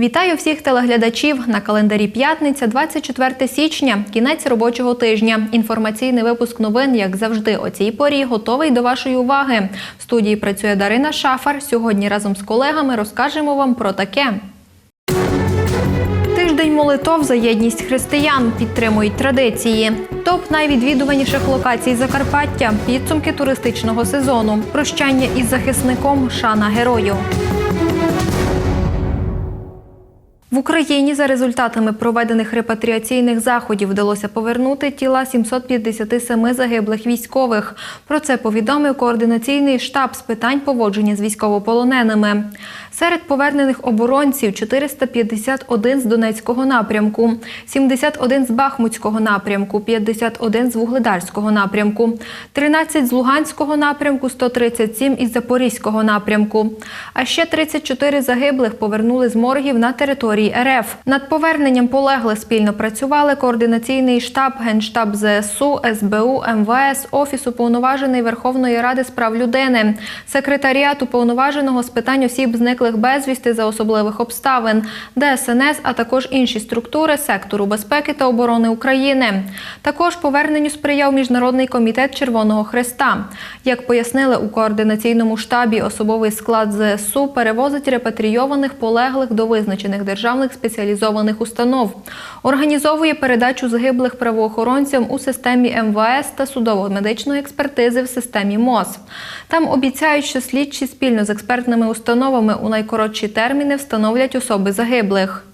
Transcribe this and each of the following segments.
Вітаю всіх телеглядачів на календарі п'ятниця, 24 січня, кінець робочого тижня. Інформаційний випуск новин, як завжди, о цій порі готовий до вашої уваги. В студії працює Дарина Шафар. Сьогодні разом з колегами розкажемо вам про таке. Тиждень молитов за єдність християн підтримують традиції. Топ найвідвідуваніших локацій Закарпаття, підсумки туристичного сезону, прощання із захисником, шана герою. В Україні за результатами проведених репатріаційних заходів вдалося повернути тіла 757 загиблих військових. Про це повідомив координаційний штаб з питань поводження з військовополоненими. Серед повернених оборонців 451 з Донецького напрямку, 71 з Бахмутського напрямку, 51 з Вугледарського напрямку, 13 з Луганського напрямку, 137 із Запорізького напрямку. А ще 34 загиблих повернули з моргів на території РФ. Над поверненням полеглих спільно працювали координаційний штаб, генштаб ЗСУ, СБУ, МВС, Офіс уповноважений Верховної Ради з прав людини, секретаріат уповноваженого з питань осіб зниклих безвісти за особливих обставин, ДСНС, а також інші структури сектору безпеки та оборони України. Також поверненню сприяв Міжнародний комітет Червоного Хреста. Як пояснили у координаційному штабі, особовий склад ЗСУ перевозить репатрійованих полеглих до визначених державних спеціалізованих установ, організовує передачу загиблих правоохоронцям у системі МВС та судово-медичної експертизи в системі МОЗ. Там обіцяють, що слідчі спільно з експертними установами у найкоротші терміни встановлять особи загиблих.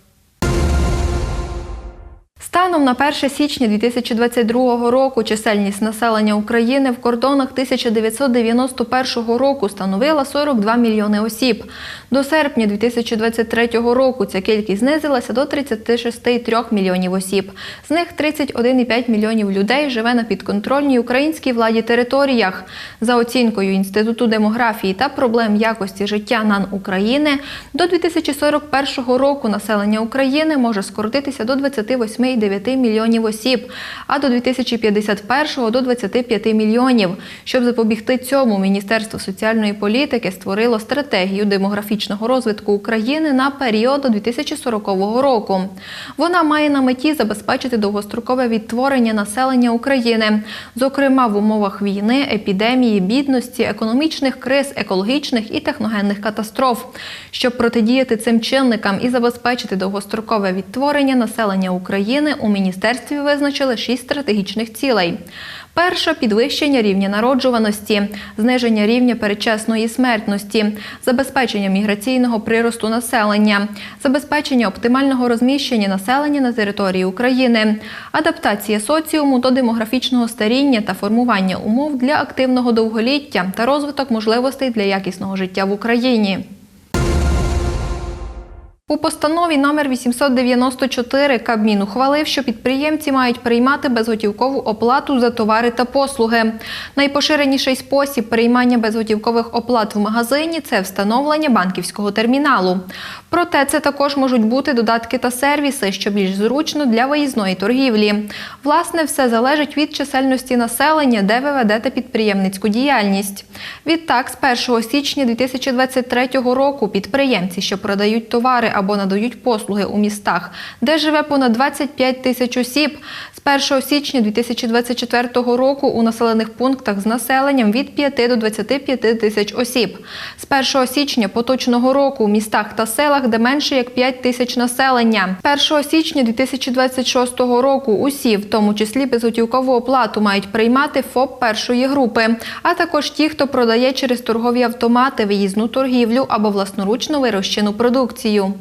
Станом на 1 січня 2022 року чисельність населення України в кордонах 1991 року становила 42 мільйони осіб. До серпня 2023 року ця кількість знизилася до 36,3 мільйонів осіб. З них 31,5 мільйонів людей живе на підконтрольній українській владі територіях. За оцінкою Інституту демографії та проблем якості життя НАН України, до 2041 року населення України може скоротитися до 28,9 мільйонів осіб, а до 2051 до 25 мільйонів. Щоб запобігти цьому, Міністерство соціальної політики створило стратегію демографічного розвитку України на період до 2040 року. Вона має на меті забезпечити довгострокове відтворення населення України, зокрема в умовах війни, епідемії, бідності, економічних криз, екологічних і техногенних катастроф. Щоб протидіяти цим чинникам і забезпечити довгострокове відтворення населення України, у міністерстві визначили шість стратегічних цілей. Перша підвищення рівня народжуваності, зниження рівня передчасної смертності, забезпечення міграційного приросту населення, забезпечення оптимального розміщення населення на території України, адаптація соціуму до демографічного старіння та формування умов для активного довголіття та розвиток можливостей для якісного життя в Україні. У постанові номер 894 Кабмін ухвалив, що підприємці мають приймати безготівкову оплату за товари та послуги. Найпоширеніший спосіб приймання безготівкових оплат в магазині це встановлення банківського терміналу. Проте це також можуть бути додатки та сервіси, що більш зручно для виїзної торгівлі. Власне, все залежить від чисельності населення, де ви ведете підприємницьку діяльність. Відтак, з 1 січня 2023 року підприємці, що продають товари або надають послуги у містах, де живе понад 25 тисяч осіб. З 1 січня 2024 року у населених пунктах з населенням від 5 до 25 тисяч осіб. З 1 січня поточного року у містах та селах, де менше як 5 тисяч населення. 1 січня 2026 року усі, в тому числі безготівкову оплату, мають приймати ФОП першої групи, а також ті, хто продає через торгові автомати, виїзну торгівлю або власноручно вирощену продукцію.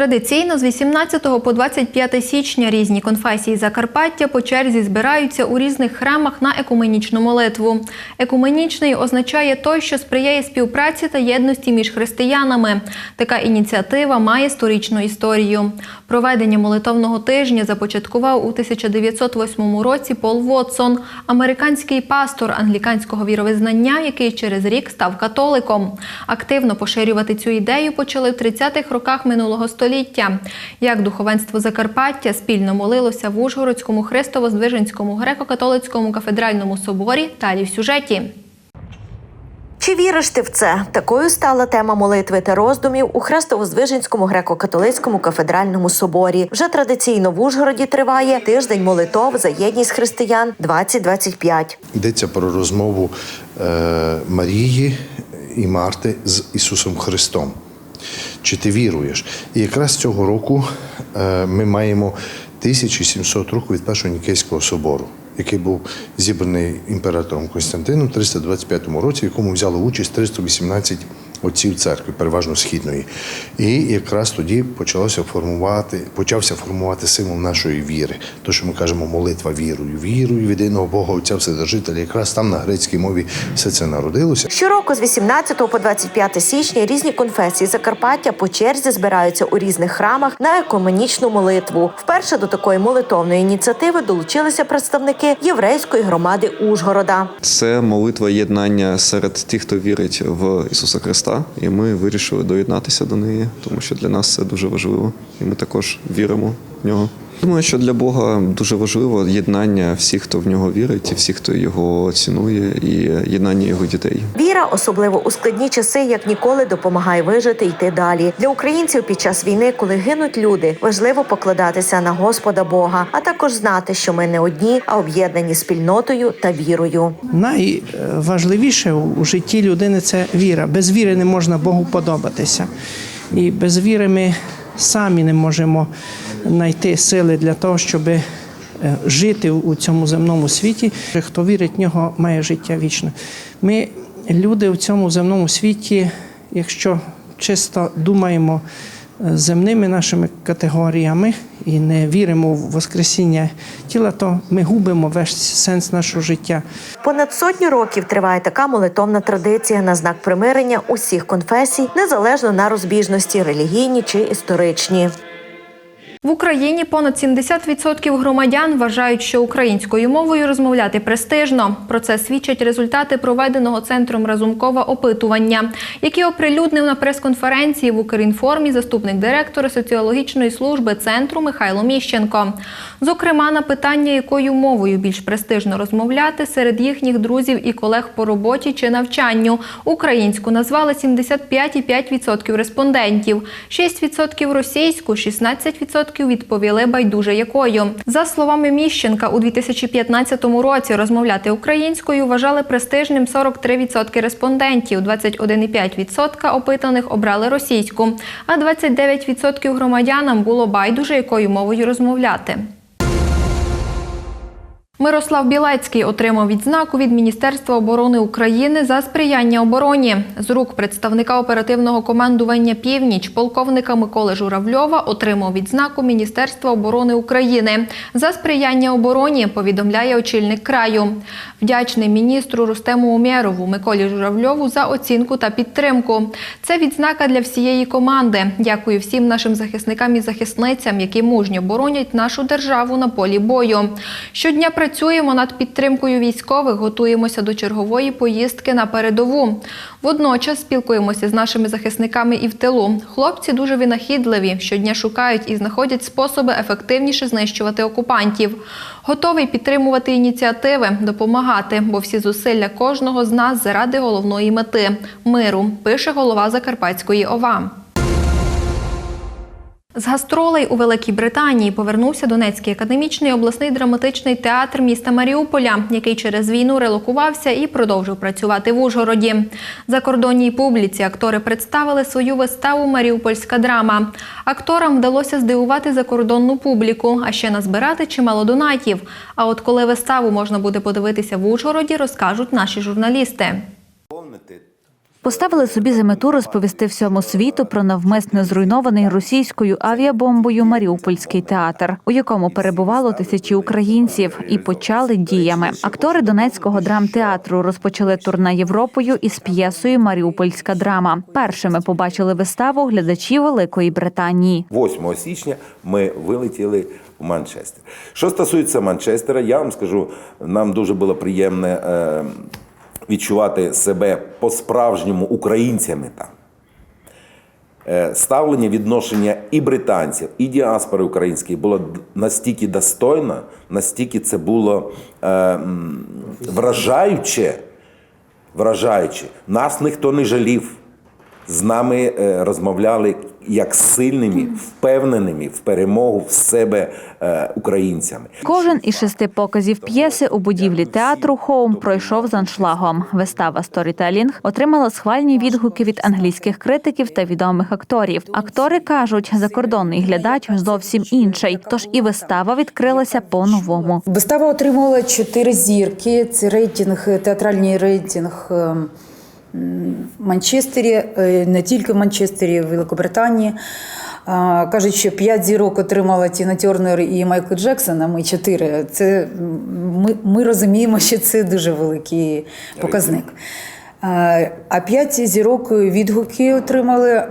Традиційно з 18 по 25 січня різні конфесії Закарпаття по черзі збираються у різних храмах на екуменічну молитву. Екуменічний означає той, що сприяє співпраці та єдності між християнами. Така ініціатива має сторічну історію. Проведення молитовного тижня започаткував у 1908 році Пол Вотсон, американський пастор англіканського віровизнання, який через рік став католиком. Активно поширювати цю ідею почали в 30-х роках минулого століття століття. Як духовенство Закарпаття спільно молилося в Ужгородському Христово-Здвиженському греко-католицькому кафедральному соборі, далі в сюжеті. Чи віриш ти в це? Такою стала тема молитви та роздумів у Хрестово-Здвиженському греко-католицькому кафедральному соборі. Вже традиційно в Ужгороді триває тиждень молитов за єдність християн 2025. Йдеться про розмову е, Марії і Марти з Ісусом Христом. Чи ти віруєш? І якраз цього року е, ми маємо 1700 років від Першого Нікейського собору, який був зібраний імператором Константином в 325 році, в якому взяло участь 318 отців церкви, переважно східної. І якраз тоді почалося формувати, почався формувати символ нашої віри. То, що ми кажемо, молитва вірою, вірою в єдиного Бога Отця Вседержителя. Якраз там на грецькій мові все це народилося. Щороку з 18 по 25 січня різні конфесії Закарпаття по черзі збираються у різних храмах на екуменічну молитву. Вперше до такої молитовної ініціативи долучилися представники єврейської громади Ужгорода. Це молитва єднання серед тих, хто вірить в Ісуса Христа, і ми вирішили доєднатися до неї, тому що для нас це дуже важливо, і ми також віримо в нього. Думаю, що для Бога дуже важливо єднання всіх, хто в нього вірить, і всіх, хто його цінує, і єднання його дітей. Віра, особливо у складні часи, як ніколи допомагає вижити і йти далі. Для українців під час війни, коли гинуть люди, важливо покладатися на Господа Бога, а також знати, що ми не одні, а об'єднані спільнотою та вірою. Найважливіше у житті людини це віра. Без віри не можна Богу подобатися. І без віри ми самі не можемо знайти сили для того, щоб е, жити у цьому земному світі. Хто вірить в нього, має життя вічне. Ми, люди в цьому земному світі, якщо чисто думаємо земними нашими категоріями і не віримо в Воскресіння тіла, то ми губимо весь сенс нашого життя. Понад сотню років триває така молитовна традиція на знак примирення усіх конфесій, незалежно на розбіжності релігійні чи історичні. В Україні понад 70% громадян вважають, що українською мовою розмовляти престижно. Про це свідчать результати проведеного центром Разумкова опитування, які оприлюднив на прес-конференції в Укрінформі заступник директора соціологічної служби центру Михайло Міщенко. Зокрема, на питання, якою мовою більш престижно розмовляти серед їхніх друзів і колег по роботі чи навчанню, українську назвали 75,5% респондентів, 6% російську, 16% відповіли байдуже якою. За словами Міщенка, у 2015 році розмовляти українською вважали престижним 43% респондентів, 21,5% опитаних обрали російську, а 29% громадянам було байдуже якою мовою розмовляти. Мирослав Білецький отримав відзнаку від Міністерства оборони України за сприяння обороні. З рук представника оперативного командування Північ полковника Миколи Журавльова отримав відзнаку Міністерства оборони України за сприяння обороні. Повідомляє очільник краю. Вдячний міністру Рустему Умєрову Миколі Журавльову за оцінку та підтримку. Це відзнака для всієї команди. Дякую всім нашим захисникам і захисницям, які мужньо боронять нашу державу на полі бою. Щодня працюємо над підтримкою військових, готуємося до чергової поїздки на передову. Водночас спілкуємося з нашими захисниками і в тилу. Хлопці дуже винахідливі, щодня шукають і знаходять способи ефективніше знищувати окупантів. Готовий підтримувати ініціативи, допомагати, бо всі зусилля кожного з нас заради головної мети миру, пише голова Закарпатської ОВА. З гастролей у Великій Британії повернувся Донецький академічний обласний драматичний театр міста Маріуполя, який через війну релокувався і продовжив працювати в Ужгороді. Закордонній публіці актори представили свою виставу Маріупольська драма. Акторам вдалося здивувати закордонну публіку, а ще назбирати чимало донатів. А от коли виставу можна буде подивитися в Ужгороді, розкажуть наші журналісти. Поставили собі за мету розповісти всьому світу про навмисне зруйнований російською авіабомбою Маріупольський театр, у якому перебувало тисячі українців, і почали діями. Актори Донецького драмтеатру розпочали турне Європою із п'єсою Маріупольська драма. Першими побачили виставу глядачі Великої Британії. 8 січня ми вилетіли в Манчестер. Що стосується Манчестера, я вам скажу, нам дуже було приємно е, відчувати себе по-справжньому українцями там. Е, Ставлення відношення і британців, і діаспори української було настільки достойно, настільки це було е, м, вражаюче. Нас ніхто не жалів. З нами е, розмовляли як сильними, впевненими в перемогу в себе е, українцями. Кожен із шести показів п'єси у будівлі театру Хоум пройшов з аншлагом. Вистава Сторітелінг отримала схвальні відгуки від англійських критиків та відомих акторів. Актори кажуть, закордонний глядач зовсім інший. Тож і вистава відкрилася по-новому. Вистава отримала чотири зірки. Це рейтинг, театральний рейтинг е, м, в Манчестері, е, не тільки в Манчестері, в Великобританії. Кажуть, що п'ять зірок отримала Тіна Тернер і Майкл Джексон, а ми чотири. Це ми, ми розуміємо, що це дуже великий показник. А, А п'ять зірок відгуки отримали.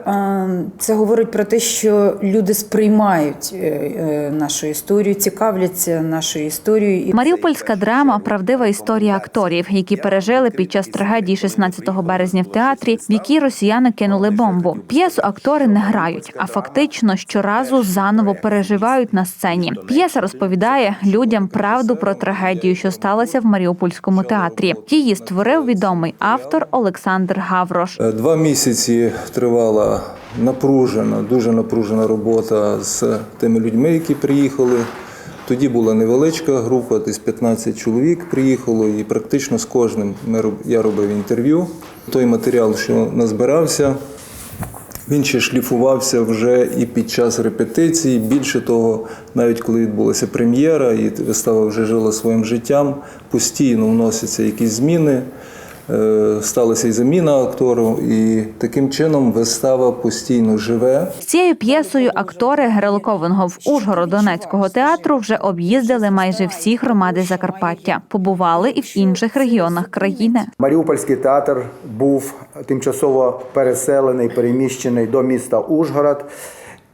Це говорить про те, що люди сприймають е, е, нашу історію, цікавляться нашою історією. Маріупольська драма правдива історія акторів, які пережили під час трагедії 16 березня в театрі, в якій росіяни кинули бомбу. П'єсу актори не грають, а фактично щоразу заново переживають на сцені. П'єса розповідає людям правду про трагедію, що сталася в Маріупольському театрі. Її створив відомий автор Олександр Гаврош. Е, Два місяці тривала напружена, дуже напружена робота з тими людьми, які приїхали. Тоді була невеличка група, десь 15 чоловік приїхало, і практично з кожним я робив інтерв'ю. Той матеріал, що назбирався, він ще шліфувався вже і під час репетицій. Більше того, навіть коли відбулася прем'єра і вистава вже жила своїм життям, постійно вносяться якісь зміни. Е, Сталася і заміна актору, і таким чином вистава постійно живе. З цією п'єсою актори релокованого в Ужгород театру вже об'їздили майже всі громади Закарпаття, побували і в інших регіонах країни. Маріупольський театр був тимчасово переселений, переміщений до міста Ужгород.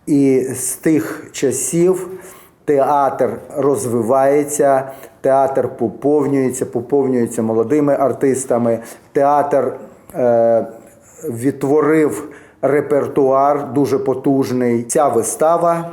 І з тих часів театр розвивається, театр поповнюється, поповнюється молодими артистами. Театр е, відтворив репертуар дуже потужний. Ця вистава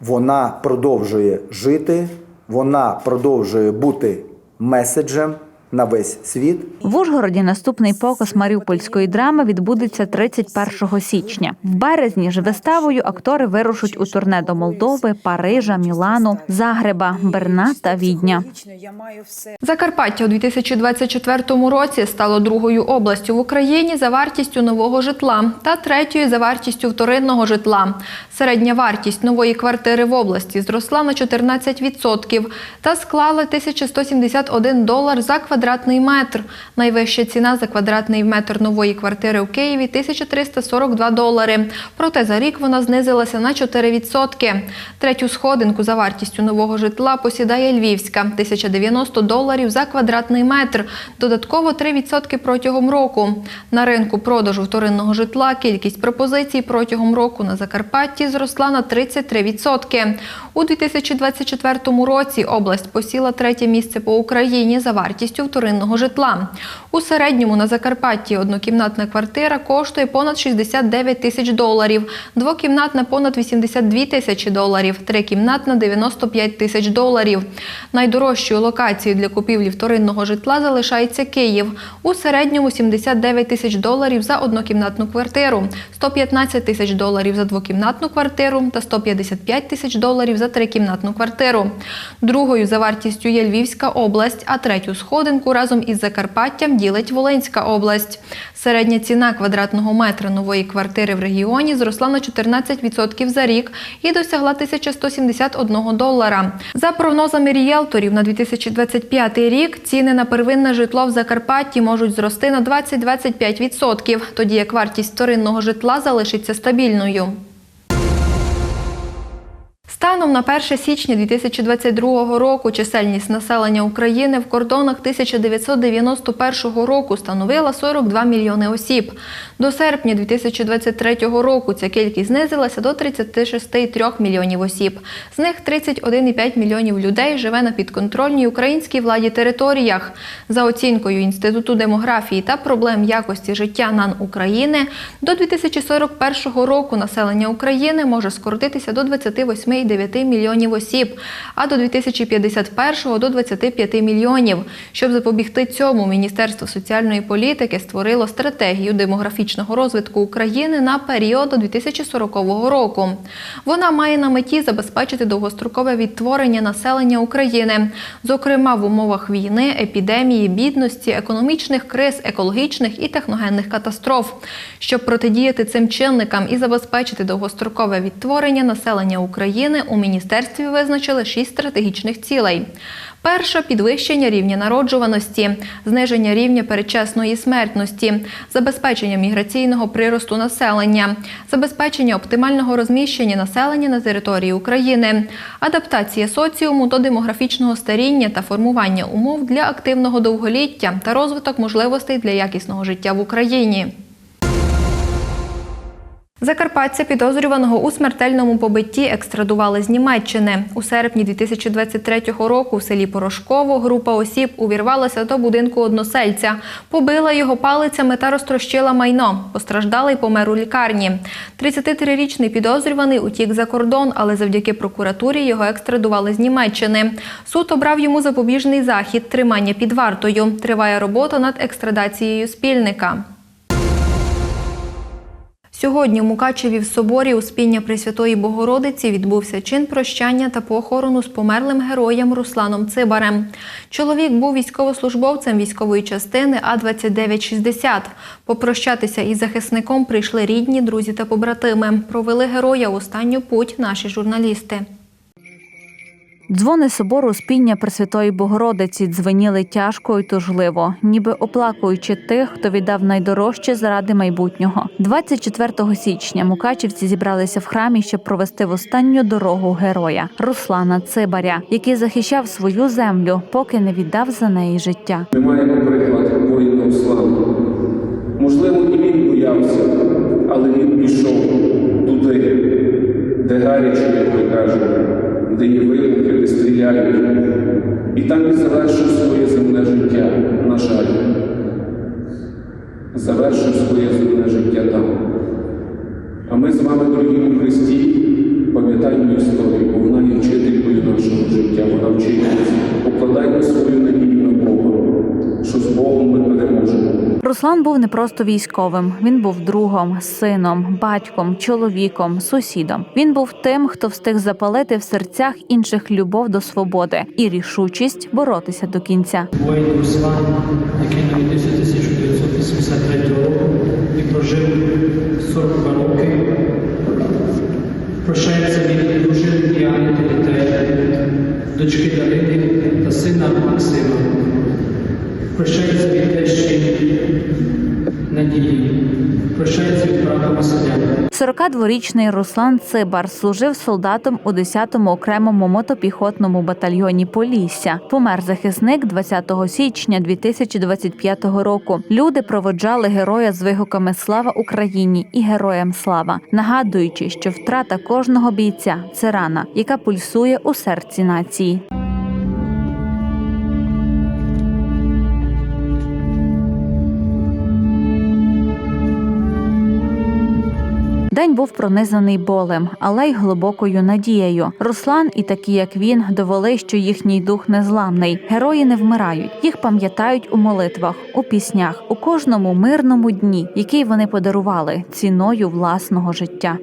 вона продовжує жити, вона продовжує бути меседжем на весь світ. В Ужгороді наступний показ маріупольської драми відбудеться 31 січня. В березні ж виставою актори вирушать у турне до Молдови, Парижа, Мілану, Загреба, Берна та Відня. я маю все. Закарпаття у 2024 році стало другою областю в Україні за вартістю нового житла та третьою за вартістю вторинного житла. Середня вартість нової квартири в області зросла на 14% та склала 1171 долар за квадратний метр. Найвища ціна за квадратний метр нової квартири у Києві 1342 долари. Проте за рік вона знизилася на 4%. Третю сходинку за вартістю нового житла посідає Львівська 1090 доларів за квадратний метр. Додатково 3% протягом року. На ринку продажу вторинного житла кількість пропозицій протягом року на Закарпатті зросла на 33%. У 2024 році область посіла третє місце по Україні за вартістю вторинного житла. У середньому на Закарпатті однокімнатна квартира коштує понад 69 тисяч доларів, двокімнатна понад 82 тисячі доларів, трикімнатна 95 тисяч доларів. Найдорожчою локацією для купівлі вторинного житла залишається Київ. У середньому 79 тисяч доларів за однокімнатну квартиру, 115 тисяч доларів за двокімнатну квартиру та 155 тисяч доларів за трикімнатну квартиру. Другою за вартістю є Львівська область, а третю сходинку разом із Закарпаттям ділить Волинська область. Середня ціна квадратного метра нової квартири в регіоні зросла на 14% за рік і досягла 1171 долара. За прогнозами ріелторів на 2025 рік ціни на первинне житло в Закарпатті можуть зрости на 20-25%, тоді як вартість вторинного житла залишиться стабільною. Станом на 1 січня 2022 року чисельність населення України в кордонах 1991 року становила 42 мільйони осіб. До серпня 2023 року ця кількість знизилася до 36,3 мільйонів осіб. З них 31,5 мільйонів людей живе на підконтрольній українській владі територіях. За оцінкою Інституту демографії та проблем якості життя НАН України, до 2041 року населення України може скоротитися до 28,9 9 мільйонів осіб, а до 2051-го до 25 мільйонів. Щоб запобігти цьому, Міністерство соціальної політики створило стратегію демографічного розвитку України на період до 2040 року. Вона має на меті забезпечити довгострокове відтворення населення України, зокрема в умовах війни, епідемії, бідності, економічних криз, екологічних і техногенних катастроф. Щоб протидіяти цим чинникам і забезпечити довгострокове відтворення населення України, у міністерстві визначили шість стратегічних цілей. Перша підвищення рівня народжуваності, зниження рівня передчасної смертності, забезпечення міграційного приросту населення, забезпечення оптимального розміщення населення на території України, адаптація соціуму до демографічного старіння та формування умов для активного довголіття та розвиток можливостей для якісного життя в Україні. Закарпатця підозрюваного у смертельному побитті екстрадували з Німеччини. У серпні 2023 року в селі Порошково група осіб увірвалася до будинку односельця, побила його палицями та розтрощила майно. Постраждалий помер у лікарні. 33-річний підозрюваний утік за кордон, але завдяки прокуратурі його екстрадували з Німеччини. Суд обрав йому запобіжний захід тримання під вартою. Триває робота над екстрадацією спільника. Сьогодні в Мукачеві в соборі Успіння Пресвятої Богородиці відбувся чин прощання та похорону з померлим героєм Русланом Цибарем. Чоловік був військовослужбовцем військової частини А-2960. Попрощатися із захисником прийшли рідні, друзі та побратими. Провели героя в останню путь наші журналісти. Дзвони собору спіння Пресвятої Богородиці дзвеніли тяжко і тужливо, ніби оплакуючи тих, хто віддав найдорожче заради майбутнього. 24 січня мукачівці зібралися в храмі, щоб провести в останню дорогу героя Руслана Цибаря, який захищав свою землю, поки не віддав за неї життя. Ми маємо приклад воїнів слави. Можливо, і він боявся, але він пішов туди, де гаряче, як ми кажемо, де є вибухи, де стріляють. І там і завершив своє земне життя, на жаль. Завершив своє земне життя там. А ми з вами, дорогі у Христі, пам'ятаємо історію, бо вона є вчителькою нашого життя, вона вчить нас. Покладаймо свою надію на Бога, що з Богом ми. Руслан був не просто військовим, він був другом, сином, батьком, чоловіком, сусідом. Він був тим, хто встиг запалити в серцях інших любов до свободи і рішучість боротися до кінця. воїн Руслан, який народився 1983 року і прожив 42 роки. Прощається від дружини Діани та дітей, дочки Дарини та сина Максима. Прощається від 42-річний Руслан Цибар служив солдатом у 10-му окремому мотопіхотному батальйоні Полісся. Помер захисник 20 січня 2025 року. Люди проводжали героя з вигуками Слава Україні і Героям слава, нагадуючи, що втрата кожного бійця це рана, яка пульсує у серці нації. День був пронизаний болем, але й глибокою надією. Руслан і такі, як він, довели, що їхній дух незламний. Герої не вмирають. Їх пам'ятають у молитвах, у піснях, у кожному мирному дні, який вони подарували ціною власного життя.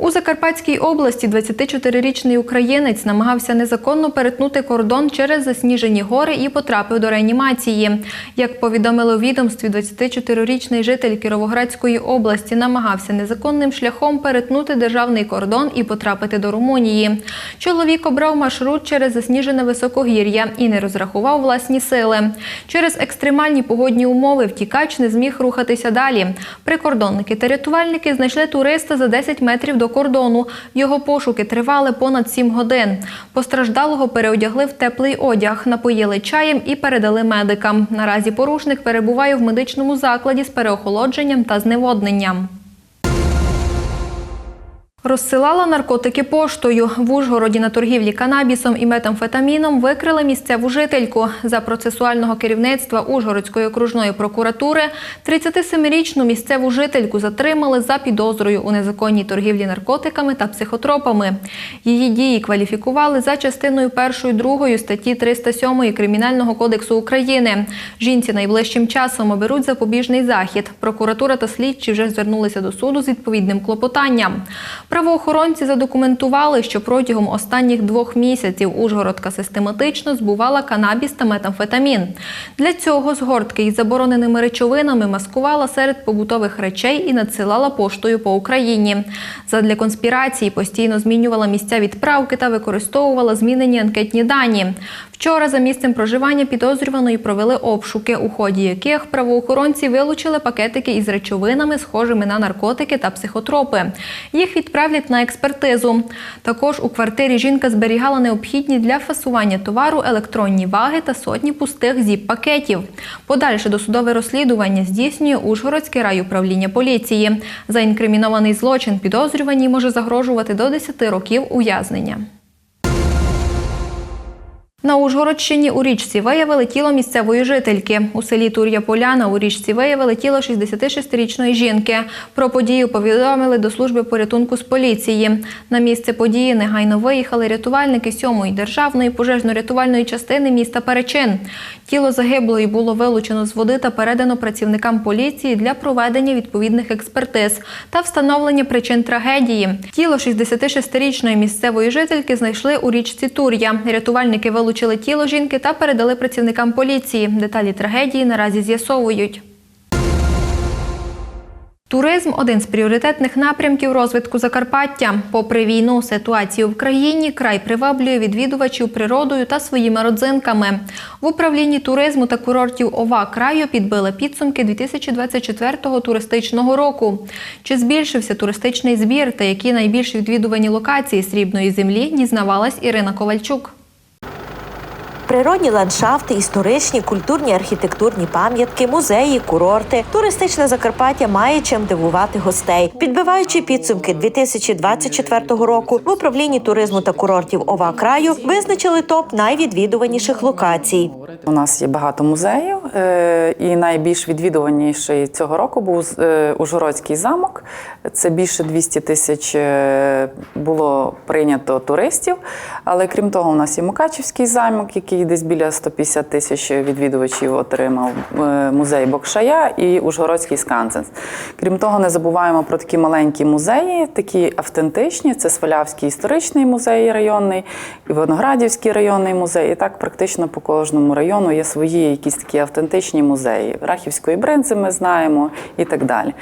У Закарпатській області 24-річний українець намагався незаконно перетнути кордон через засніжені гори і потрапив до реанімації. Як повідомили у відомстві, 24-річний житель Кіровоградської області намагався незаконним шляхом перетнути державний кордон і потрапити до Румунії. Чоловік обрав маршрут через засніжене високогір'я і не розрахував власні сили. Через екстремальні погодні умови втікач не зміг рухатися далі. Прикордонники та рятувальники знайшли туриста за 10 метрів до кордону. Його пошуки тривали понад сім годин. Постраждалого переодягли в теплий одяг, напоїли чаєм і передали медикам. Наразі порушник перебуває в медичному закладі з переохолодженням та зневодненням. Розсилала наркотики поштою. В Ужгороді на торгівлі канабісом і метамфетаміном викрили місцеву жительку. За процесуального керівництва Ужгородської окружної прокуратури 37-річну місцеву жительку затримали за підозрою у незаконній торгівлі наркотиками та психотропами. Її дії кваліфікували за частиною 1-2 статті 307 Кримінального кодексу України. Жінці найближчим часом оберуть запобіжний захід. Прокуратура та слідчі вже звернулися до суду з відповідним клопотанням. Правоохоронці задокументували, що протягом останніх двох місяців Ужгородка систематично збувала канабіс та метамфетамін. Для цього згортки із забороненими речовинами маскувала серед побутових речей і надсилала поштою по Україні. Задля конспірації постійно змінювала місця відправки та використовувала змінені анкетні дані. Вчора за місцем проживання підозрюваної провели обшуки, у ході яких правоохоронці вилучили пакетики із речовинами, схожими на наркотики та психотропи. Їх відправлять на експертизу. Також у квартирі жінка зберігала необхідні для фасування товару електронні ваги та сотні пустих зіп-пакетів. Подальше досудове розслідування здійснює Ужгородське райуправління поліції. За інкримінований злочин підозрюваній може загрожувати до 10 років ув'язнення. На Ужгородщині у річці виявили тіло місцевої жительки. У селі Тур'я Поляна у річці виявили тіло 66-річної жінки. Про подію повідомили до служби порятунку з поліції. На місце події негайно виїхали рятувальники 7-ї державної пожежно-рятувальної частини міста Перечин. Тіло загиблої було вилучено з води та передано працівникам поліції для проведення відповідних експертиз та встановлення причин трагедії. Тіло 66-річної місцевої жительки знайшли у річці Тур'я. Рятувальники вилучили тіло жінки та передали працівникам поліції. Деталі трагедії наразі з'ясовують. Туризм один з пріоритетних напрямків розвитку Закарпаття. Попри війну, ситуацію в країні край приваблює відвідувачів природою та своїми родзинками. В управлінні туризму та курортів ОВА краю підбили підсумки 2024 туристичного року. Чи збільшився туристичний збір та які найбільш відвідувані локації срібної землі, дізнавалась Ірина Ковальчук. Природні ландшафти, історичні, культурні, архітектурні пам'ятки, музеї, курорти. Туристичне Закарпаття має чим дивувати гостей. Підбиваючи підсумки 2024 року, в управлінні туризму та курортів ОВА краю визначили топ найвідвідуваніших локацій. У нас є багато музеїв, е, і найбільш відвідуваніший цього року був е, Ужгородський замок. Це більше 200 тисяч е, було прийнято туристів. Але крім того, у нас є Мукачівський замок, який десь біля 150 тисяч відвідувачів отримав е, музей Бокшая і Ужгородський скансенс. Крім того, не забуваємо про такі маленькі музеї, такі автентичні. Це Свалявський історичний музей районний, і Виноградівський районний музей. І так практично по кожному району є свої якісь такі автентичні музеї. Рахівської бринзи ми знаємо і так далі.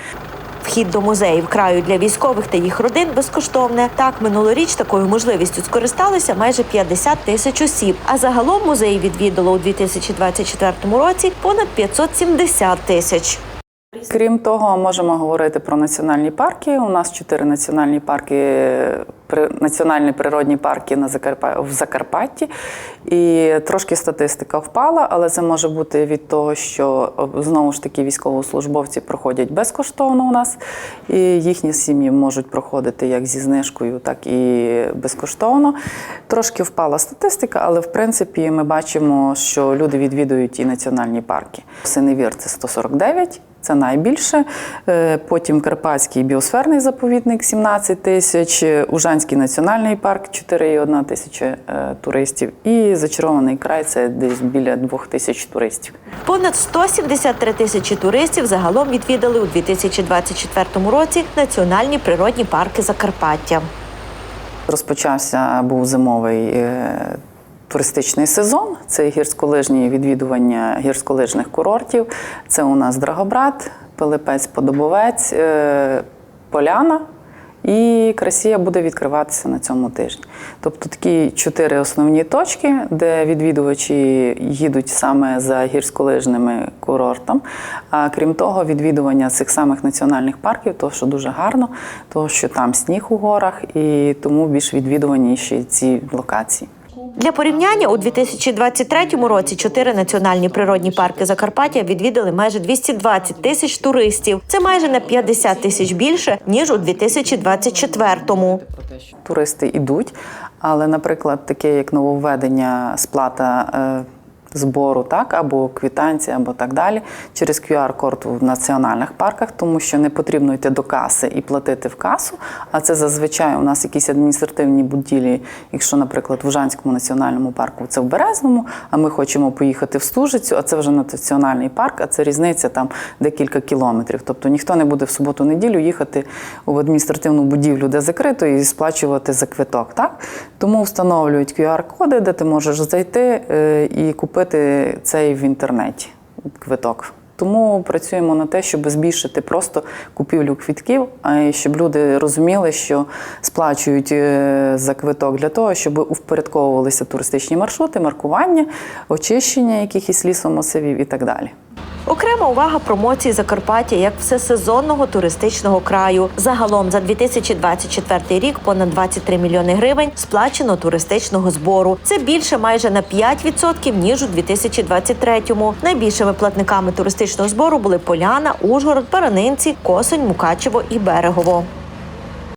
Вхід до музеїв краю для військових та їх родин безкоштовне. Так, минулоріч такою можливістю скористалися майже 50 тисяч осіб. А загалом музеї відвідало у 2024 році понад 570 тисяч. Крім того, можемо говорити про національні парки. У нас чотири національні парки, національні природні парки на Закарпа... в Закарпатті. І трошки статистика впала, але це може бути від того, що знову ж таки військовослужбовці проходять безкоштовно у нас, і їхні сім'ї можуть проходити як зі знижкою, так і безкоштовно. Трошки впала статистика, але в принципі ми бачимо, що люди відвідують і національні парки. Синевір це 149. Це найбільше. Е, Потім Карпатський біосферний заповідник 17 тисяч, Ужанський національний парк 4,1 тисяча е, туристів. І зачарований край це десь біля 2 тисяч туристів. Понад 173 тисячі туристів загалом відвідали у 2024 році національні природні парки Закарпаття. Розпочався був зимовий е, туристичний сезон. Це гірськолижні відвідування гірськолижних курортів. Це у нас Драгобрат, Пилипець, Подобовець, е, Поляна. І Красія буде відкриватися на цьому тижні. Тобто такі чотири основні точки, де відвідувачі їдуть саме за гірськолижними курортом. А крім того, відвідування цих самих національних парків, то що дуже гарно, тому що там сніг у горах, і тому більш відвідуваніші ці локації. Для порівняння у 2023 році чотири національні природні парки Закарпаття відвідали майже 220 тисяч туристів. Це майже на 50 тисяч більше ніж у 2024-му. Туристи йдуть, але, наприклад, таке як нововведення сплата. Збору, так, або квитанції, або так далі, через QR-код в національних парках, тому що не потрібно йти до каси і платити в касу. А це зазвичай у нас якісь адміністративні будівлі, якщо, наприклад, в Ужанському національному парку це в Березному, а ми хочемо поїхати в Стужицю, а це вже національний парк, а це різниця там декілька кілометрів. Тобто ніхто не буде в суботу-неділю їхати в адміністративну будівлю, де закрито, і сплачувати за квиток. Так? Тому встановлюють QR-коди, де ти можеш зайти е, і купити цей в інтернеті квиток. Тому працюємо на те, щоб збільшити просто купівлю квитків, а щоб люди розуміли, що сплачують е, за квиток для того, щоб впорядковувалися туристичні маршрути, маркування, очищення якихось лісомасивів і так далі. Окрема увага промоції Закарпаття як всесезонного туристичного краю. Загалом за 2024 рік понад 23 мільйони гривень сплачено туристичного збору. Це більше майже на 5% ніж у 2023-му. Найбільшими платниками туристичного збору були Поляна, Ужгород, Баранинці, Косонь, Мукачево і Берегово.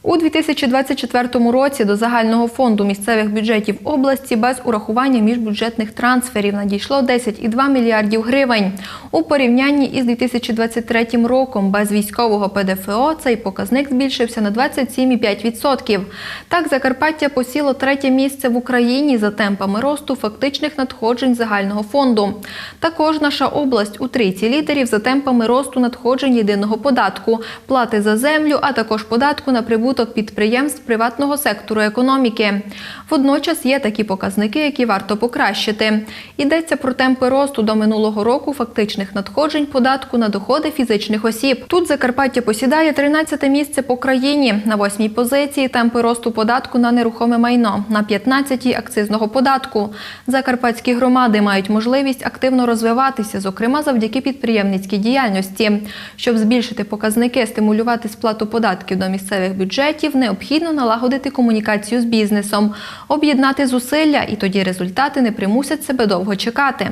У 2024 році до загального фонду місцевих бюджетів області без урахування міжбюджетних трансферів надійшло 10,2 мільярдів гривень. У порівнянні із 2023 роком без військового ПДФО цей показник збільшився на 27,5%. Так, Закарпаття посіло третє місце в Україні за темпами росту фактичних надходжень загального фонду. Також наша область у трійці лідерів за темпами росту надходжень єдиного податку, плати за землю, а також податку на прибуток підприємств приватного сектору економіки. Водночас є такі показники, які варто покращити. Йдеться про темпи росту до минулого року фактичних надходжень податку на доходи фізичних осіб. Тут Закарпаття посідає 13 місце по країні. На восьмій позиції темпи росту податку на нерухоме майно, на 15-й акцизного податку. Закарпатські громади мають можливість активно розвиватися, зокрема завдяки підприємницькій діяльності. Щоб збільшити показники, стимулювати сплату податків до місцевих бюджетів, необхідно налагодити комунікацію з бізнесом, об'єднати зусилля, і тоді результати не примусять себе довго чекати.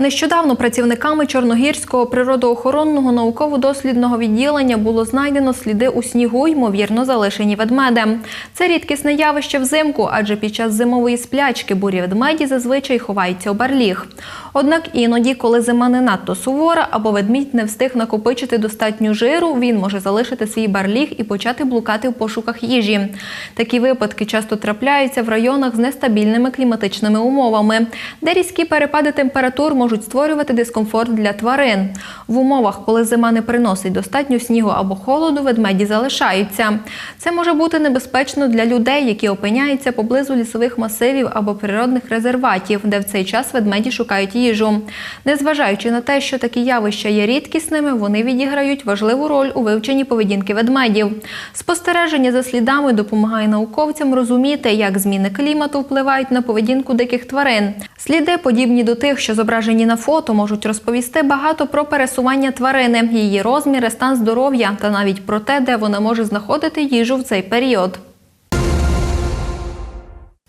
Нещодавно працівниками Чорногірського природоохоронного науково-дослідного відділення було знайдено сліди у снігу, ймовірно, залишені ведмедем. Це рідкісне явище взимку, адже під час зимової сплячки бурі ведмеді зазвичай ховаються у барліг. Однак іноді, коли зима не надто сувора або ведмідь не встиг накопичити достатньо жиру, він може залишити свій барліг і почати блукати в пошуках їжі. Такі випадки часто трапляються в районах з нестабільними кліматичними умовами, де різкі перепади температур можуть створювати дискомфорт для тварин. В умовах, коли зима не приносить достатньо снігу або холоду, ведмеді залишаються. Це може бути небезпечно для людей, які опиняються поблизу лісових масивів або природних резерватів, де в цей час ведмеді шукають їжу. Незважаючи на те, що такі явища є рідкісними, вони відіграють важливу роль у вивченні поведінки ведмедів. Спостереження за слідами допомагає науковцям розуміти, як зміни клімату впливають на поведінку диких тварин. Сліди, подібні до тих, що зображені на фото, можуть розповісти багато про пересування тварини, її розміри, стан здоров'я та навіть про те, де вона може знаходити їжу в цей період.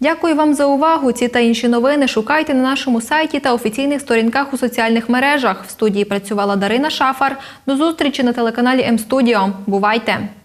Дякую вам за увагу. Ці та інші новини шукайте на нашому сайті та офіційних сторінках у соціальних мережах. В студії працювала Дарина Шафар. До зустрічі на телеканалі М-Студіо. Бувайте!